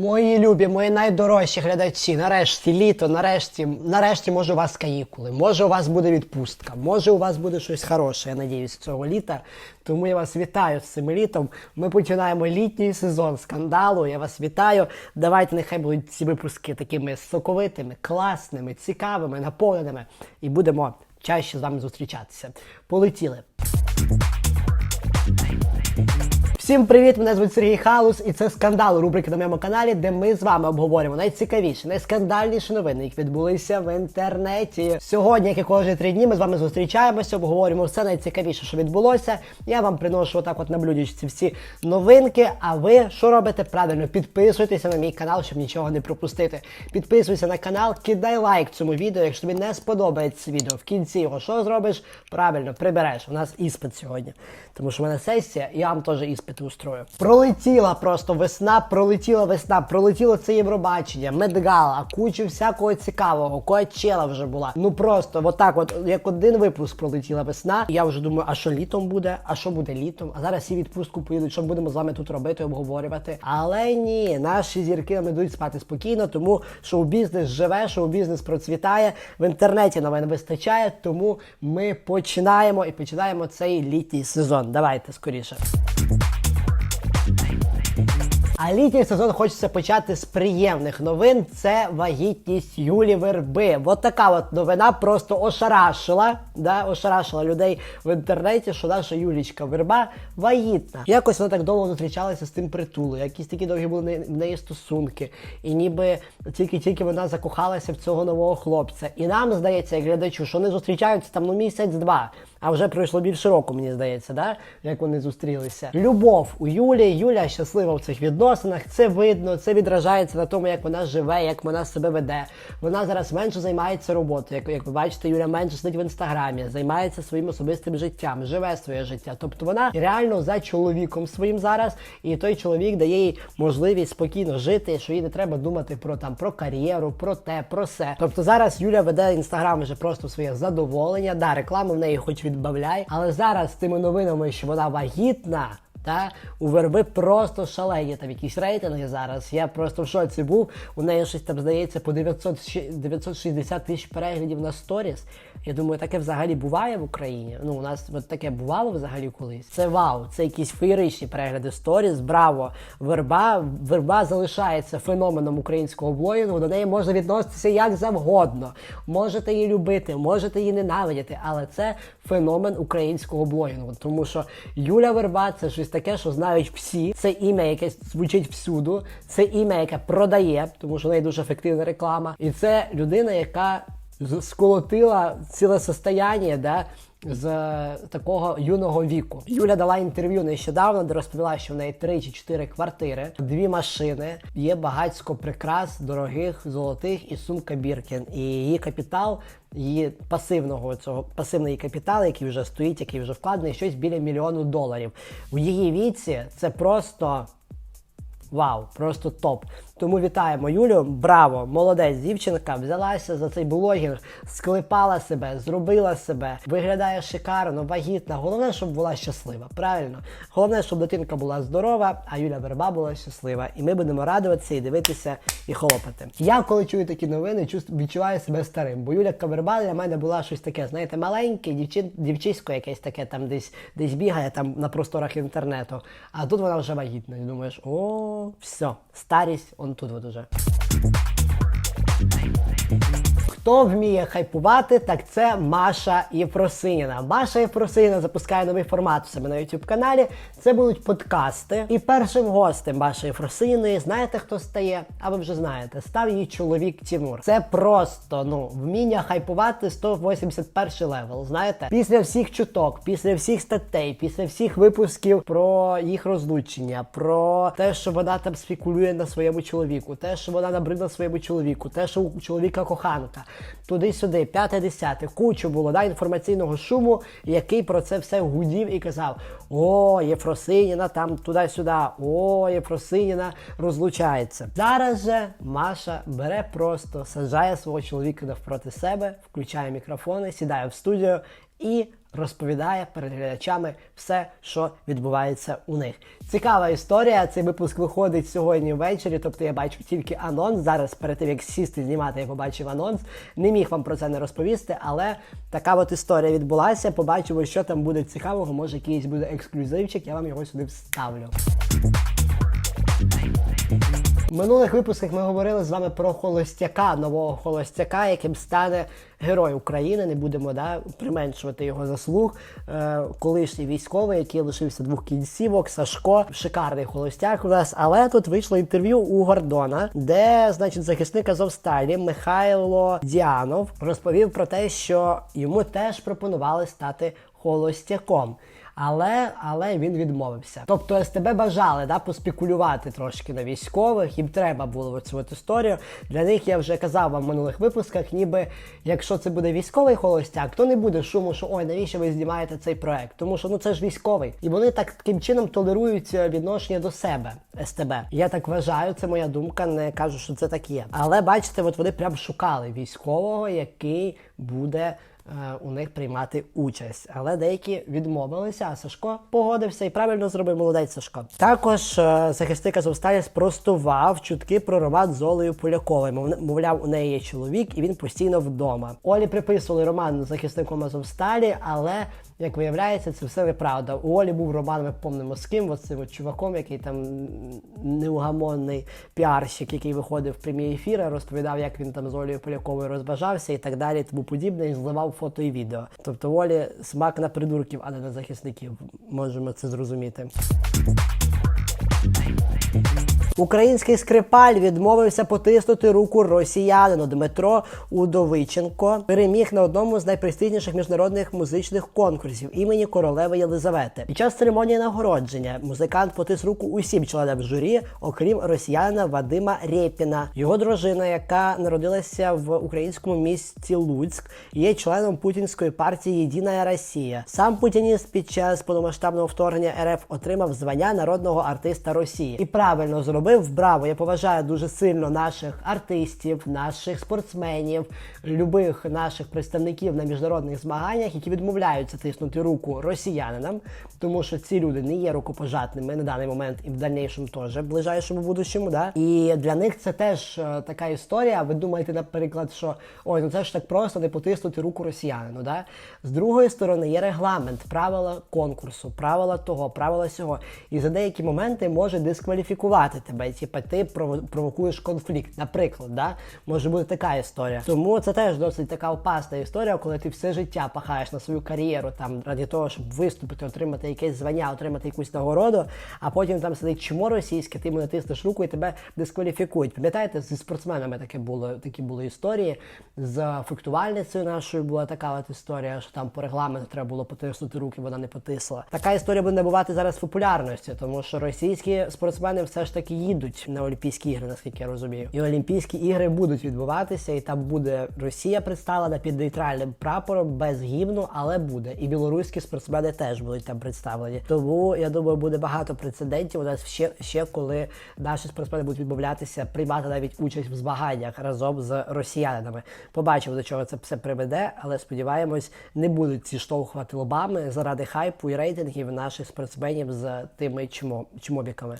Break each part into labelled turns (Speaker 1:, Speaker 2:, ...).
Speaker 1: Мої любі, мої найдорожчі глядачі, нарешті літо, нарешті, нарешті, може у вас канікули, може у вас буде відпустка, може у вас буде щось хороше, я надіюсь, цього літа. Тому я вас вітаю з цим літом. Ми починаємо літній сезон скандалу. Я вас вітаю. Давайте нехай будуть ці випуски такими соковитими, класними, цікавими, наповненими. І будемо чаще з вами зустрічатися. Полетіли. Всім привіт! Мене звуть Сергій Халус, і це скандал рубрики на моєму каналі, де ми з вами обговорюємо найцікавіші, найскандальніші новини, які відбулися в інтернеті. Сьогодні, як і кожні три дні, ми з вами зустрічаємося, обговорюємо все найцікавіше, що відбулося. Я вам приношу отак, от на блюдечці всі новинки. А ви що робите? Правильно, підписуйтеся на мій канал, щоб нічого не пропустити. Підписуйся на канал, кидай лайк цьому відео. Якщо тобі не сподобається відео, в кінці його що зробиш? Правильно, прибереш. У нас іспит сьогодні. Тому що в мене сесія, і я вам теж іспити устрою. Пролетіла просто весна, пролетіла весна, пролетіло це Євробачення, медгала, кучу всякого цікавого, коачела вже була. Ну просто отак, от як один випуск пролетіла весна. Я вже думаю, а що літом буде? А що буде літом? А зараз всі відпустку поїдуть, що будемо з вами тут робити, обговорювати. Але ні, наші зірки нам йдуть спати спокійно, тому шоу-бізнес живе, шоу-бізнес процвітає. В інтернеті новин вистачає, тому ми починаємо і починаємо цей літній сезон. Давайте скоріше. А літній сезон хочеться почати з приємних новин. Це вагітність Юлі Верби. От така от новина просто ошарашила, да, ошарашила людей в інтернеті, що наша Юлічка Верба вагітна. Якось вона так довго зустрічалася з тим притулою, якісь такі довгі були в неї стосунки. І ніби тільки-тільки вона закохалася в цього нового хлопця. І нам здається, як глядачу, що вони зустрічаються там ну місяць-два. А вже пройшло більше року, мені здається, да? як вони зустрілися. Любов у Юлі. Юля щаслива в цих відносинах. Це видно, це відражається на тому, як вона живе, як вона себе веде. Вона зараз менше займається роботою. Як, як ви бачите, Юля менше сидить в інстаграмі, займається своїм особистим життям, живе своє життя. Тобто вона реально за чоловіком своїм зараз, і той чоловік дає їй можливість спокійно жити, що їй не треба думати про там про кар'єру, про те, про все. Тобто зараз Юля веде інстаграм вже просто своє задоволення. Да, реклама в неї хоч відбавляй, але зараз з тими новинами, що вона вагітна. Та у верби просто шалені там якісь рейтинги зараз. Я просто в шоці був. У неї щось там здається по 900, 960 тисяч переглядів на сторіс. Я думаю, таке взагалі буває в Україні. Ну, у нас от таке бувало взагалі колись. Це вау, це якісь феєричні перегляди сторіс. Браво! Верба, верба залишається феноменом українського блогінгу. До неї можна відноситися як завгодно. Можете її любити, можете її ненавидіти, але це феномен українського блогінгу. Тому що Юля Верба це щось таке, що знають всі. Це ім'я, яке звучить всюду. Це ім'я, яке продає, тому що в неї дуже ефективна реклама. І це людина, яка сколотила ціле состояння, да, з такого юного віку. Юля дала інтерв'ю нещодавно, де розповіла, що в неї три чи чотири квартири, дві машини, є багатько прикрас, дорогих, золотих і сумка Біркін. І її капітал, її пасивного цього пасивний капітал, який вже стоїть, який вже вкладений, щось біля мільйону доларів. В її віці це просто. Вау, просто топ. Тому вітаємо Юлю. Браво! Молодець дівчинка взялася за цей блогінг, склепала себе, зробила себе, виглядає шикарно, вагітна. Головне, щоб була щаслива. Правильно? Головне, щоб дитинка була здорова, а Юля Верба була щаслива. І ми будемо радуватися і дивитися і хлопати. Я, коли чую такі новини, відчуваю себе старим. Бо Юля Каверба для мене була щось таке, знаєте, маленьке, дівчин, дівчисько якесь таке там десь десь бігає там на просторах інтернету. А тут вона вже вагітна. І думаєш, о, все, старість, тут вот уже. Хто вміє хайпувати, так це Маша Єфросиніна. Маша Єфросиніна запускає новий формат у себе на youtube каналі. Це будуть подкасти. І першим гостем Маші Єфросиніної, знаєте, хто стає? А ви вже знаєте, став її чоловік Тімур. Це просто ну вміння хайпувати 181 левел. Знаєте, після всіх чуток, після всіх статей, після всіх випусків про їх розлучення, про те, що вона там спекулює на своєму чоловіку, те, що вона набридла своєму чоловіку, те, що у чоловіка коханка, туди-сюди, п'яте, десяте, кучу було да, інформаційного шуму, який про це все гудів і казав: О, Єфросиніна там туди-сюди, о, Єфросиніна розлучається. Зараз же Маша бере просто, саджає свого чоловіка навпроти себе, включає мікрофони, сідає в студію і розповідає перед глядачами все, що відбувається у них. Цікава історія. Цей випуск виходить сьогодні ввечері. Тобто я бачу тільки анонс. Зараз перед тим як сісти знімати, я побачив анонс. Не міг вам про це не розповісти, але така от історія відбулася. Побачимо, що там буде цікавого. Може, якийсь буде ексклюзивчик. Я вам його сюди вставлю. В минулих випусках ми говорили з вами про холостяка, нового холостяка, яким стане герой України. Не будемо да, применшувати його заслуг. Е, колишній військовий, який лишився двох кінцівок, Сашко, шикарний холостяк у нас. Але тут вийшло інтерв'ю у Гордона, де, значить, захисник Азовсталі Михайло Діанов розповів про те, що йому теж пропонували стати холостяком. Але але він відмовився. Тобто СТБ бажали да, поспекулювати трошки на військових, їм треба було цю історію. Для них я вже казав вам в минулих випусках, ніби якщо це буде військовий холостяк, то не буде шуму, що ой, навіщо ви знімаєте цей проект? Тому що ну це ж військовий. І вони так таким чином толерують е, відношення до себе СТБ. Я так вважаю, це моя думка, не кажу, що це так є. Але бачите, от вони прям шукали військового, який буде. Е, у них приймати участь. Але деякі відмовилися, а Сашко погодився і правильно зробив молодець Сашко. Також е, захисник Азовсталі спростував чутки про роман з Олею Поляковою. Мов- Мовляв, у неї є чоловік, і він постійно вдома. Олі приписували роман захисником Азовсталі, але як виявляється, це все неправда. У Олі був роман, ми помнимо з ким, оцим от чуваком, який там неугамонний піарщик, який виходив в прямі ефіри, розповідав, як він там з Олею Поляковою розбажався і так далі, тому подібне, і зливав фото і відео. Тобто Олі смак на придурків, а не на захисників. Можемо це зрозуміти. Український скрипаль відмовився потиснути руку росіянину Дмитро Удовиченко. Переміг на одному з найпрестижніших міжнародних музичних конкурсів імені королеви Єлизавети. Під час церемонії нагородження музикант потис руку усім членам журі, окрім росіянина Вадима Рєпіна. Його дружина, яка народилася в українському місті Луцьк, є членом путінської партії Єдина Росія. Сам путініст під час повномасштабного вторгнення РФ отримав звання народного артиста Росії і правильно зробив. Браво! Я поважаю дуже сильно наших артистів, наших спортсменів, любих наших представників на міжнародних змаганнях, які відмовляються тиснути руку росіянинам, тому що ці люди не є рукопожатними на даний момент і в дальнішому теж в ближайшому будущому. Да? І для них це теж е, така історія. Ви думаєте, наприклад, що ой, ну це ж так просто не потиснути руку росіянину. Да? З другої сторони, є регламент, правила конкурсу, правила того, правила сього. І за деякі моменти може дискваліфікувати тебе. Типа ти провокуєш конфлікт. Наприклад, да? може бути така історія. Тому це теж досить така опасна історія, коли ти все життя пахаєш на свою кар'єру там раді того, щоб виступити, отримати якесь звання, отримати якусь нагороду, а потім там сидить чмо російське, ти йому натиснеш руку і тебе дискваліфікують. Пам'ятаєте, зі спортсменами таке було, такі були історії. З фехтувальницею нашою була така от історія, що там по регламенту треба було потиснути руки, вона не потисла. Така історія буде набувати зараз популярності, тому що російські спортсмени все ж таки їдуть на Олімпійські ігри, наскільки я розумію. І Олімпійські ігри будуть відбуватися, і там буде Росія представлена під нейтральним прапором без гімну, але буде. І білоруські спортсмени теж будуть там представлені. Тому я думаю, буде багато прецедентів у нас ще, ще коли наші спортсмени будуть відмовлятися приймати навіть участь в змаганнях разом з росіянинами. Побачимо, до чого це все приведе, але сподіваємось, не будуть ці штовхувати лобами заради хайпу і рейтингів наших спортсменів з тими чмо, чмобіками.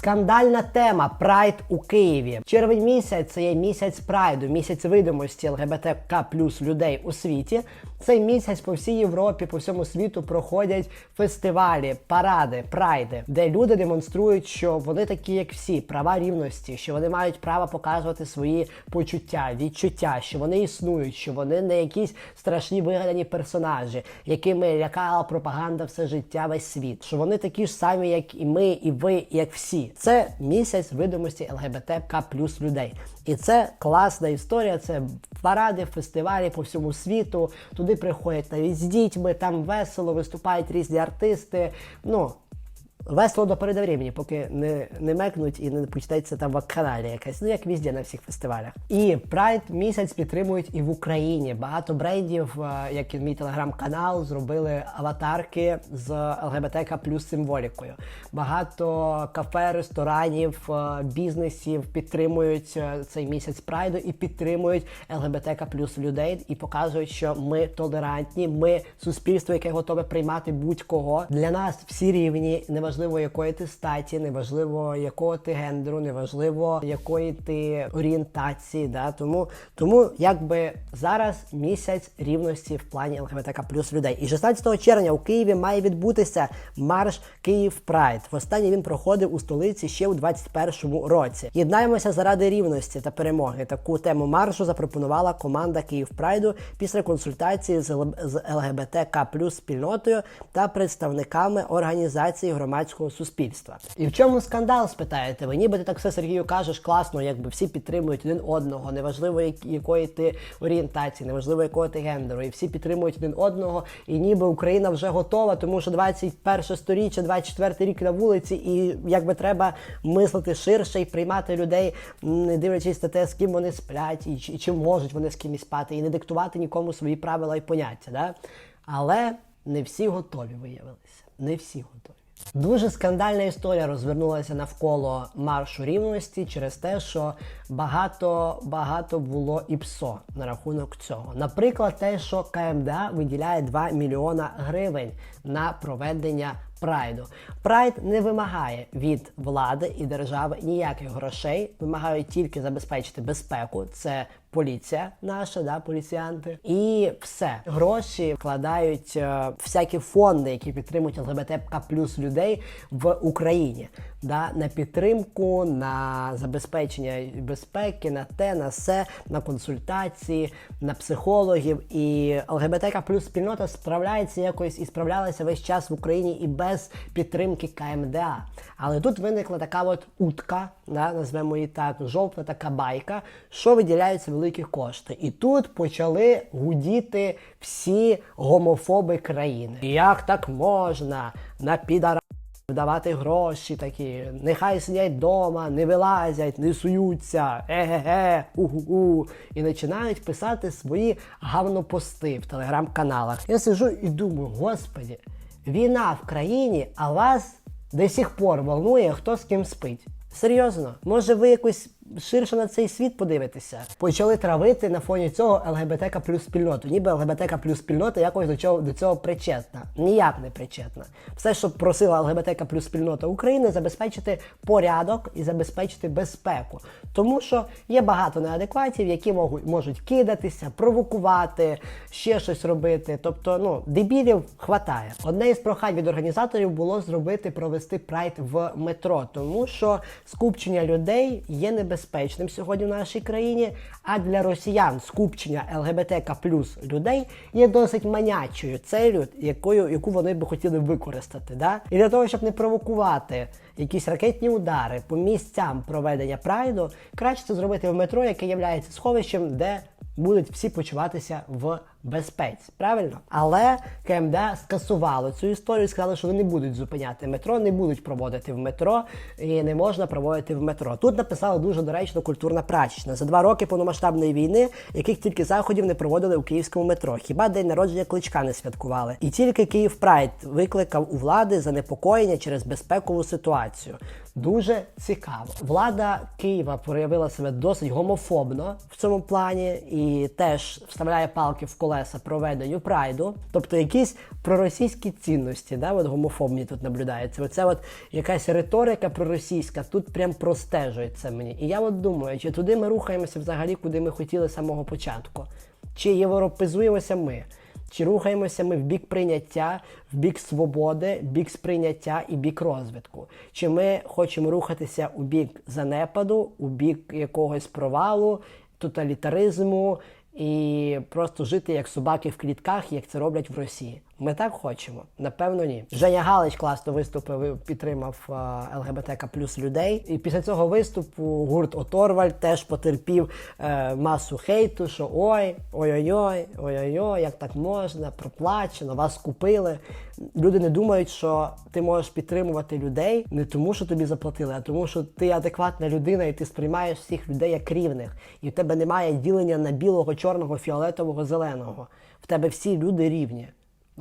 Speaker 1: Скандальна тема Прайд у Києві. Червень місяць це є місяць прайду, місяць видимості ЛГБТК плюс людей у світі. Цей місяць по всій Європі, по всьому світу проходять фестивалі, паради, прайди, де люди демонструють, що вони такі, як всі, права рівності, що вони мають право показувати свої почуття, відчуття, що вони існують, що вони не якісь страшні вигадані персонажі, якими лякала пропаганда все життя, весь світ. Що вони такі ж самі, як і ми, і ви, як всі. Це місяць видимості ЛГБТК плюс людей. І це класна історія. Це паради, фестивалі по всьому світу. Туди приходять навіть з дітьми, там весело, виступають різні артисти. Ну Весело до переду времени, поки не, не мекнуть і не почнеться там вакханалія якась, ну як везде на всіх фестивалях. І Pride місяць підтримують і в Україні. Багато брендів, е, як і мій телеграм-канал, зробили аватарки з ЛГБТК плюс символікою. Багато кафе, ресторанів, е, бізнесів підтримують е, цей місяць прайду і підтримують ЛГБТК плюс людей і показують, що ми толерантні, ми суспільство, яке готове приймати будь-кого. Для нас всі рівні, неважливо якої ти статі, неважливо якого ти гендеру, неважливо якої ти орієнтації. Да? Тому, тому якби зараз місяць рівності в плані ЛГБТК плюс людей. І 16 червня у Києві має відбутися марш Київ Прайд. Востаннє він проходив у столиці ще у 21-му році. Єднаємося заради рівності та перемоги. Таку тему маршу запропонувала команда Київ Прайду після консультації з ЛГБТК плюс спільнотою та представниками організації громадського суспільства. І в чому скандал? Спитаєте ви? Ніби ти так все Сергію кажеш класно, якби всі підтримують один одного, неважливо якої ти орієнтації, неважливо якого ти гендеру, і всі підтримують один одного. І ніби Україна вже готова, тому що 21 сторіччя, 24 рік на вулиці, і якби треба мислити ширше і приймати людей, не дивлячись на те, з ким вони сплять, і чи, чи можуть вони з кимось спати, і не диктувати нікому свої правила і поняття. Да? Але не всі готові виявилися. Не всі готові. Дуже скандальна історія розвернулася навколо маршу рівності через те, що багато багато було і псо на рахунок цього. Наприклад, те, що КМДА виділяє 2 мільйона гривень на проведення прайду. Прайд не вимагає від влади і держави ніяких грошей, вимагає тільки забезпечити безпеку. Це поліція наша, да, поліціянти, і все гроші вкладають е, всякі фонди, які підтримують ЛГБТК плюс людей в Україні. Да, на підтримку, на забезпечення безпеки, на те, на все, на консультації, на психологів. І ЛГБТК плюс спільнота справляється якось і справлялася весь час в Україні і без підтримки КМДА. Але тут виникла така от утка, да, назвемо її так, жовта така байка, що виділяються великі кошти. І тут почали гудіти всі гомофоби країни. Як так можна на підара Давати гроші такі, нехай сидять вдома, не вилазять, не суються, еге-ге, у-гу-гу. І починають писати свої гавнопости в телеграм-каналах. Я сижу і думаю, господі, війна в країні, а вас до сих пор волнує, хто з ким спить. Серйозно, може ви якось ширше на цей світ подивитеся? Почали травити на фоні цього ЛГБТК плюс спільноту. Ніби ЛГБТК плюс спільнота якось до цього, до цього причетна. Ніяк не причетна. Все, що просила ЛГБТК плюс спільнота України, забезпечити порядок і забезпечити безпеку. Тому що є багато неадекватів, які можуть, можуть кидатися, провокувати, ще щось робити. Тобто, ну, дебілів хватає. Одне із прохань від організаторів було зробити провести прайд в метро, тому що скупчення людей є небезпечним сьогодні в нашій країні. А для росіян скупчення ЛГБТК плюс людей є досить манячою целью, якою яку вони би хотіли використати. Да? І для того, щоб не провокувати якісь ракетні удари по місцям проведення прайду, краще це зробити в метро, яке є сховищем, де будуть всі почуватися в безпеці. Правильно? Але КМДА скасувало цю історію, сказали, що вони не будуть зупиняти метро, не будуть проводити в метро і не можна проводити в метро. Тут написали дуже доречно культурна прачечна. За два роки повномасштабної війни, яких тільки заходів не проводили у київському метро. Хіба день народження кличка не святкували? І тільки Київ Прайд викликав у влади занепокоєння через безпекову ситуацію. Дуже цікаво. Влада Києва проявила себе досить гомофобно в цьому плані і теж вставляє палки в колеса проведенню прайду. Тобто якісь проросійські цінності, да, от гомофобні тут наблюдаються. Оце от якась риторика проросійська тут прям простежується мені. І я от думаю, чи туди ми рухаємося взагалі, куди ми хотіли з самого початку? Чи європезуємося ми? Чи рухаємося ми в бік прийняття, в бік свободи, бік сприйняття і бік розвитку? Чи ми хочемо рухатися у бік занепаду, у бік якогось провалу, тоталітаризму і просто жити як собаки в клітках, як це роблять в Росії? Ми так хочемо? Напевно, ні. Женя Галич класно виступив, підтримав е, ЛГБТК плюс людей. І після цього виступу гурт Оторваль теж потерпів е, масу хейту, що ой, ой-ой-ой, ой-ой-ой, як так можна, проплачено, вас купили. Люди не думають, що ти можеш підтримувати людей не тому, що тобі заплатили, а тому, що ти адекватна людина і ти сприймаєш всіх людей як рівних. І в тебе немає ділення на білого, чорного, фіолетового, зеленого. В тебе всі люди рівні.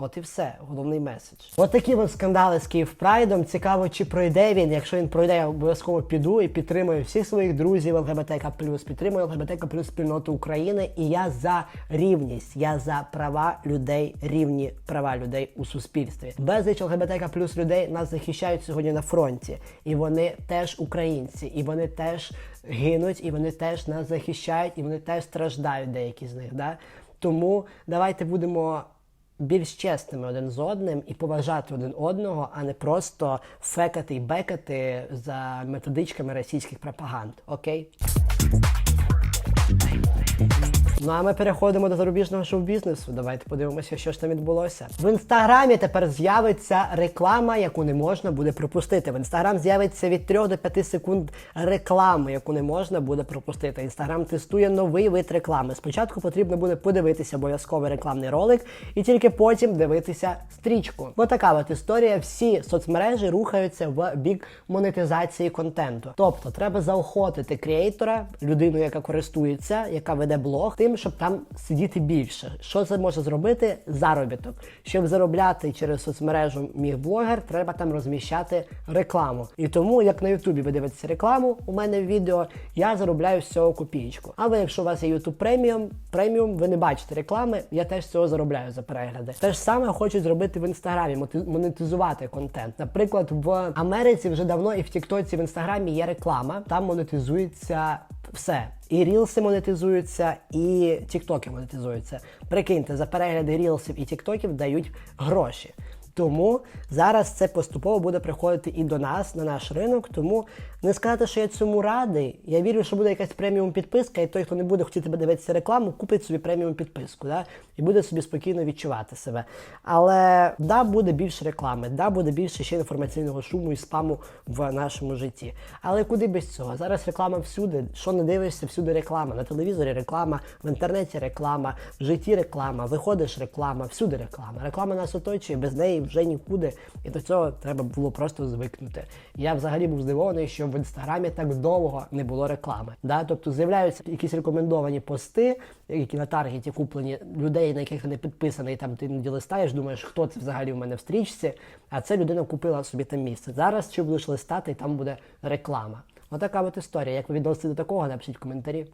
Speaker 1: От і все, головний меседж. От такі от скандали з Київ Прайдом. Цікаво, чи пройде він. Якщо він пройде, я обов'язково піду і підтримую всіх своїх друзів ЛГБТК+, підтримую ЛГБТК+, спільноту України. І я за рівність, я за права людей, рівні права людей у суспільстві. Безліч ЛГБТК людей нас захищають сьогодні на фронті. І вони теж українці, і вони теж гинуть, і вони теж нас захищають, і вони теж страждають, деякі з них. Да? Тому давайте будемо більш чесними один з одним і поважати один одного, а не просто фекати і бекати за методичками російських пропаганд. Окей? Ну а ми переходимо до зарубіжного шоу-бізнесу. Давайте подивимося, що ж там відбулося. В інстаграмі тепер з'явиться реклама, яку не можна буде пропустити. В інстаграм з'явиться від 3 до 5 секунд реклами, яку не можна буде пропустити. Інстаграм тестує новий вид реклами. Спочатку потрібно буде подивитися обов'язковий рекламний ролик і тільки потім дивитися стрічку. Бо така от історія. Всі соцмережі рухаються в бік монетизації контенту. Тобто треба заохотити креатора, людину, яка користується, яка веде блог, тим, щоб там сидіти більше. Що це може зробити? Заробіток. Щоб заробляти через соцмережу міг блогер, треба там розміщати рекламу. І тому, як на Ютубі ви дивитеся рекламу, у мене в відео, я заробляю з цього копійку. А ви, якщо у вас є YouTube преміум, преміум, ви не бачите реклами, я теж цього заробляю за перегляди. Те ж саме хочуть зробити в інстаграмі, монетизувати контент. Наприклад, в Америці вже давно і в Тіктоці, в інстаграмі є реклама, там монетизується все. І рілси монетизуються, і тіктоки монетизуються. Прикиньте, за перегляди рілсів і тіктоків дають гроші. Тому зараз це поступово буде приходити і до нас, на наш ринок. Тому не сказати, що я цьому радий. Я вірю, що буде якась преміум підписка, і той, хто не буде хотіти дивитися рекламу, купить собі преміум підписку, да? і буде собі спокійно відчувати себе. Але да, буде більше реклами, да, буде більше ще інформаційного шуму і спаму в нашому житті. Але куди без цього? Зараз реклама всюди. Що не дивишся, всюди реклама. На телевізорі реклама, в інтернеті реклама, в житті реклама, виходиш реклама, всюди реклама. Реклама нас оточує, без неї вже нікуди. І до цього треба було просто звикнути. Я взагалі був здивований, що в інстаграмі так довго не було реклами. Да? Тобто з'являються якісь рекомендовані пости, які на таргеті куплені людей, на яких не підписаний, там ти іноді листаєш, думаєш, хто це взагалі в мене в стрічці, а це людина купила собі там місце. Зараз чи будеш листати, і там буде реклама. Отака от історія. Як ви відносите до такого, напишіть коментарі.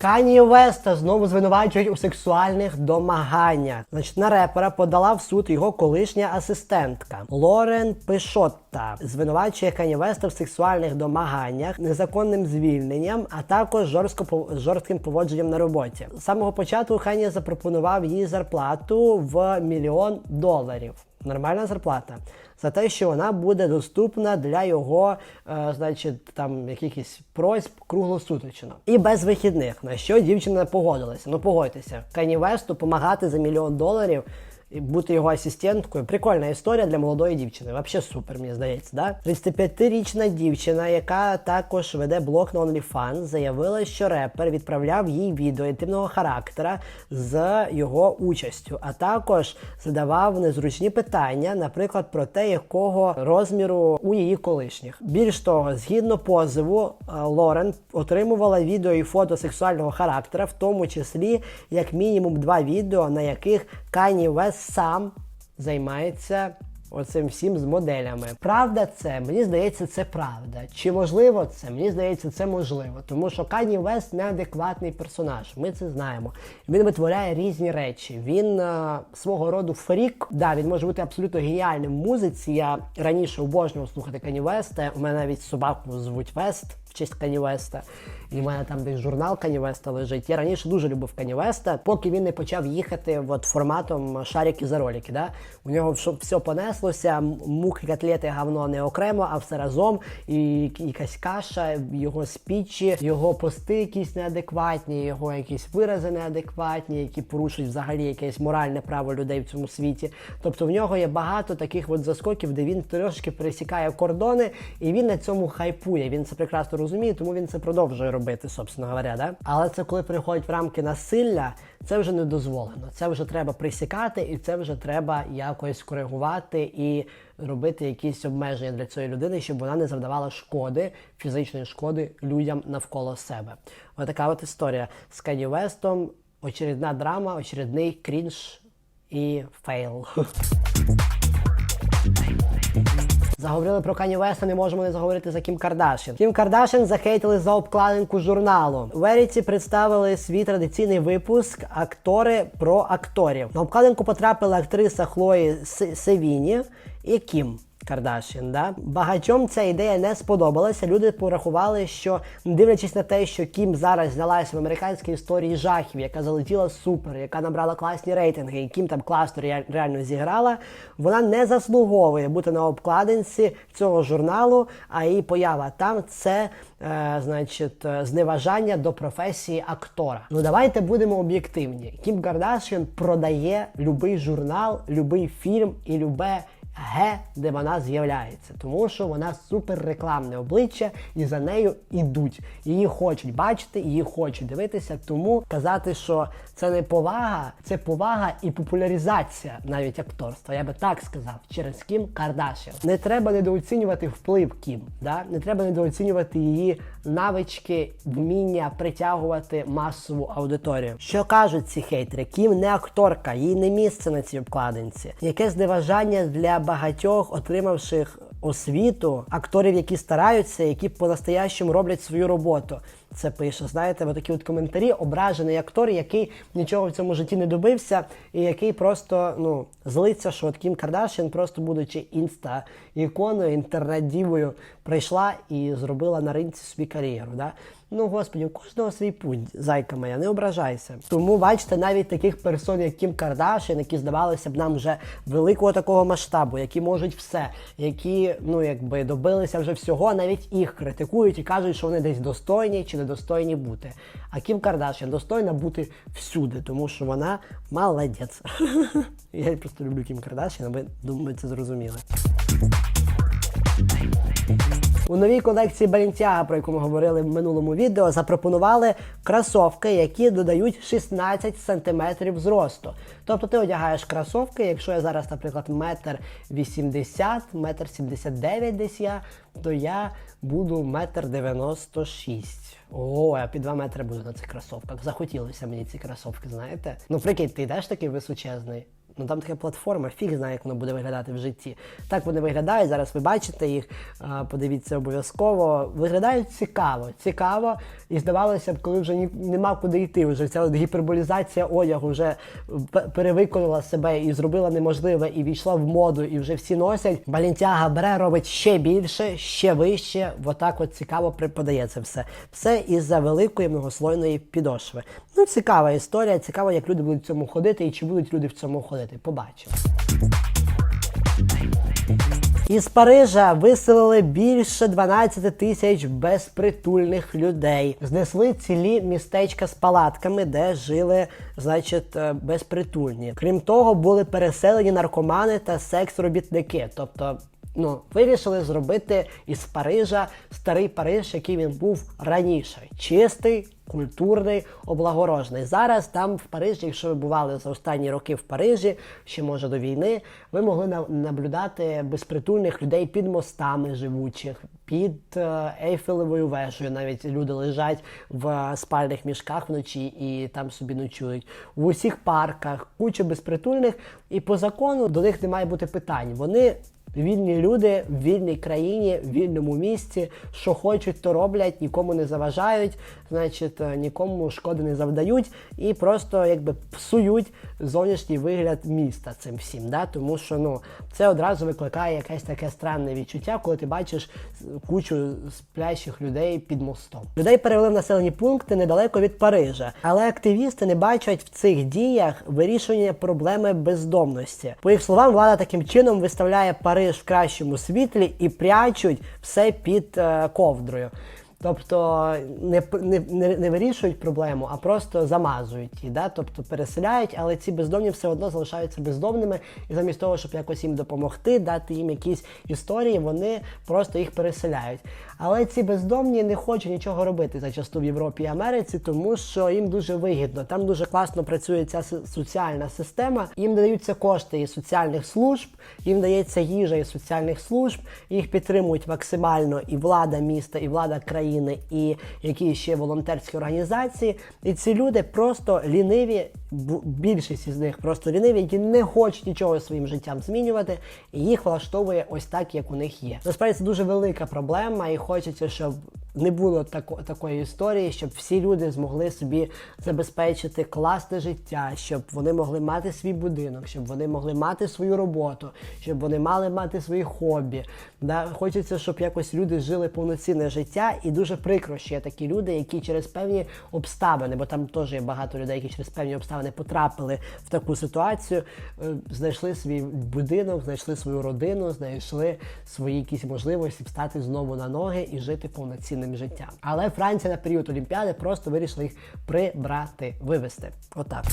Speaker 1: Кані Веста знову звинувачують у сексуальних домаганнях. Значить, на репера подала в суд його колишня асистентка Лорен Пишотта. Звинувачує Кані Веста в сексуальних домаганнях, незаконним звільненням, а також жорстко жорстким поводженням на роботі. З самого початку Кані запропонував їй зарплату в мільйон доларів. Нормальна зарплата. За те, що вона буде доступна для його, е, значить, там якихось просьб круглосуточно. І без вихідних. На що дівчина погодилася. Ну погодьтеся, Канівесту допомагати за мільйон доларів бути його асистенткою. Прикольна історія для молодої дівчини. Взагалі супер, мені здається. Да? 35-річна дівчина, яка також веде блог на OnlyFans, заявила, що репер відправляв їй відео інтимного характера з його участю, а також задавав незручні питання, наприклад, про те, якого розміру у її колишніх. Більш того, згідно позову, е, Лорен отримувала відео і фото сексуального характера, в тому числі як мінімум два відео, на яких Кані Вест сам займається оцим всім з моделями. Правда, це мені здається, це правда. Чи можливо це? Мені здається, це можливо, тому що Кані Вест неадекватний персонаж. Ми це знаємо. Він витворяє різні речі. Він е, свого роду фрік. Да, він може бути абсолютно геніальним в музиці. Я раніше обожнював слухати Кані Веста. У мене навіть собаку звуть Вест честь Кані Веста. І в мене там десь журнал Кані Веста лежить. Я раніше дуже любив Кані Веста, поки він не почав їхати от форматом шарики за ролики. Да? У нього все понеслося. Муки, котлети, говно не окремо, а все разом. І якась каша, його спічі, його пости якісь неадекватні, його якісь вирази неадекватні, які порушують взагалі якесь моральне право людей в цьому світі. Тобто в нього є багато таких от заскоків, де він трошки пересікає кордони, і він на цьому хайпує. Він це прекрасно розуміє, тому він це продовжує робити, собственно говоря. Да? Але це коли переходить в рамки насилля, це вже не дозволено. Це вже треба присікати, і це вже треба якось коригувати і робити якісь обмеження для цієї людини, щоб вона не завдавала шкоди, фізичної шкоди людям навколо себе. Отака от історія з Кені Вестом. Очередна драма, очередний крінж і фейл. Заговорили про Кані Веста, не можемо не заговорити за Кім Кардашін. Кім Кардашін захейтили за обкладинку журналу. Веріці представили свій традиційний випуск актори про акторів. На обкладинку потрапила актриса Хлої Севіні і Кім. Кардашін, да багатьом ця ідея не сподобалася. Люди порахували, що дивлячись на те, що Кім зараз знялася в американській історії жахів, яка залетіла супер, яка набрала класні рейтинги, і Кім там класно реально зіграла. Вона не заслуговує бути на обкладинці цього журналу. А її поява там це, е, значить, зневажання до професії актора. Ну давайте будемо об'єктивні. Кім Кардашін продає любий журнал, любий фільм і любе. Ге, де вона з'являється, тому що вона супер рекламне обличчя, і за нею ідуть. Її хочуть бачити, її хочуть дивитися. Тому казати, що це не повага, це повага і популяризація навіть акторства. Я би так сказав, через Кім Кардашін. Не треба недооцінювати вплив Кім. Да? Не треба недооцінювати її навички, вміння притягувати масову аудиторію. Що кажуть ці хейтери? Кім не акторка, їй не місце на цій обкладинці. Яке зневажання для багатьох отримавших освіту акторів, які стараються, які по-настоящому роблять свою роботу. Це пише, знаєте, от такі от коментарі. Ображений актор, який нічого в цьому житті не добився, і який просто ну злиться, що от Кім Кардашін, просто будучи інста іконою, інтернет-дівою, прийшла і зробила на ринці собі кар'єру. Да? Ну, господі, у кожного свій путь, зайка моя, не ображайся. Тому бачите, навіть таких персон, як Кім Кардашін, які здавалися б нам вже великого такого масштабу, які можуть все, які ну якби добилися вже всього, навіть їх критикують і кажуть, що вони десь достойні чи недостойні бути. А Кім Кардашін достойна бути всюди, тому що вона молодець. Я просто люблю Кім Кардашін, а ви думаю, це зрозуміли. У новій колекції Balenciaga, про яку ми говорили в минулому відео, запропонували кросовки, які додають 16 сантиметрів зросту. Тобто ти одягаєш кросовки, якщо я зараз, наприклад, метр 80, метр 79 десь я, то я буду метр 96. О, я під 2 метри буду на цих кросовках. Захотілося мені ці кросовки, знаєте? Ну прикинь, ти йдеш такий височезний. Ну там така платформа, фіг знає, як воно буде виглядати в житті. Так вони виглядають. Зараз ви бачите їх, подивіться обов'язково. Виглядають цікаво, цікаво. І здавалося б, коли вже ні, нема куди йти, вже ця гіперболізація одягу вже п- перевиконала себе і зробила неможливе, і війшла в моду, і вже всі носять. Балінтяга бере, робить ще більше, ще вище. Отак от цікаво преподає це все. Все із-за великої многослойної підошви. Ну, цікава історія, цікаво, як люди будуть в цьому ходити і чи будуть люди в цьому ходити. Побачимо. Із Парижа виселили більше 12 тисяч безпритульних людей. Знесли цілі містечка з палатками, де жили, значить, е, безпритульні. Крім того, були переселені наркомани та секс-робітники. Тобто, ну, вирішили зробити із Парижа старий Париж, який він був раніше. Чистий, культурний, облагорожений. Зараз там в Парижі, якщо ви бували за останні роки в Парижі, ще може до війни, ви могли на- наблюдати безпритульних людей під мостами живучих, під е, Ейфелевою вежею. Навіть люди лежать в спальних мішках вночі і там собі ночують. В усіх парках куча безпритульних, і по закону до них не має бути питань. Вони вільні люди в вільній країні, в вільному місті, що хочуть, то роблять, нікому не заважають, значить, е, нікому шкоди не завдають і просто якби псують зовнішній вигляд міста цим всім. Да? Тому що ну, це одразу викликає якесь таке странне відчуття, коли ти бачиш кучу сплящих людей під мостом. Людей перевели в населені пункти недалеко від Парижа, але активісти не бачать в цих діях вирішення проблеми бездомності. По їх словам, влада таким чином виставляє Париж в кращому світлі і прячуть все під е, ковдрою. Тобто не, не, не, вирішують проблему, а просто замазують її, да? тобто переселяють, але ці бездомні все одно залишаються бездомними, і замість того, щоб якось їм допомогти, дати їм якісь історії, вони просто їх переселяють. Але ці бездомні не хочуть нічого робити зачасту в Європі і Америці, тому що їм дуже вигідно. Там дуже класно працює ця соціальна система. Їм даються кошти із соціальних служб, їм дається їжа із соціальних служб, їх підтримують максимально і влада міста, і влада країни, і які ще волонтерські організації. І ці люди просто ліниві, більшість із них просто ліниві, які не хочуть нічого своїм життям змінювати, і їх влаштовує ось так, як у них є. Насправді це дуже велика проблема, і хочеться, щоб не було тако, такої історії, щоб всі люди змогли собі забезпечити класне життя, щоб вони могли мати свій будинок, щоб вони могли мати свою роботу, щоб вони мали мати свої хобі. Да? Хочеться, щоб якось люди жили повноцінне життя, і дуже прикро, що є такі люди, які через певні обставини, бо там теж є багато людей, які через певні обставини потрапили в таку ситуацію, е, знайшли свій будинок, знайшли свою родину, знайшли свої якісь можливості встати знову на ноги і жити повноцінним життям. Але Франція на період Олімпіади просто вирішила їх прибрати, вивести. Отак.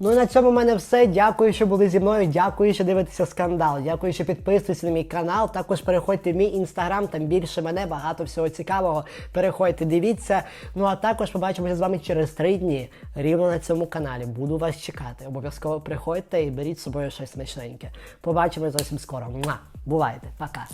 Speaker 1: Ну і на цьому в мене все. Дякую, що були зі мною. Дякую, що дивитеся скандал. Дякую, що підписуєтесь на мій канал. Також переходьте в мій інстаграм, там більше мене, багато всього цікавого. Переходьте, дивіться. Ну а також побачимося з вами через три дні рівно на цьому каналі. Буду вас чекати. Обов'язково приходьте і беріть з собою щось смачненьке. Побачимось зовсім скоро. Муа! Бувайте, пока.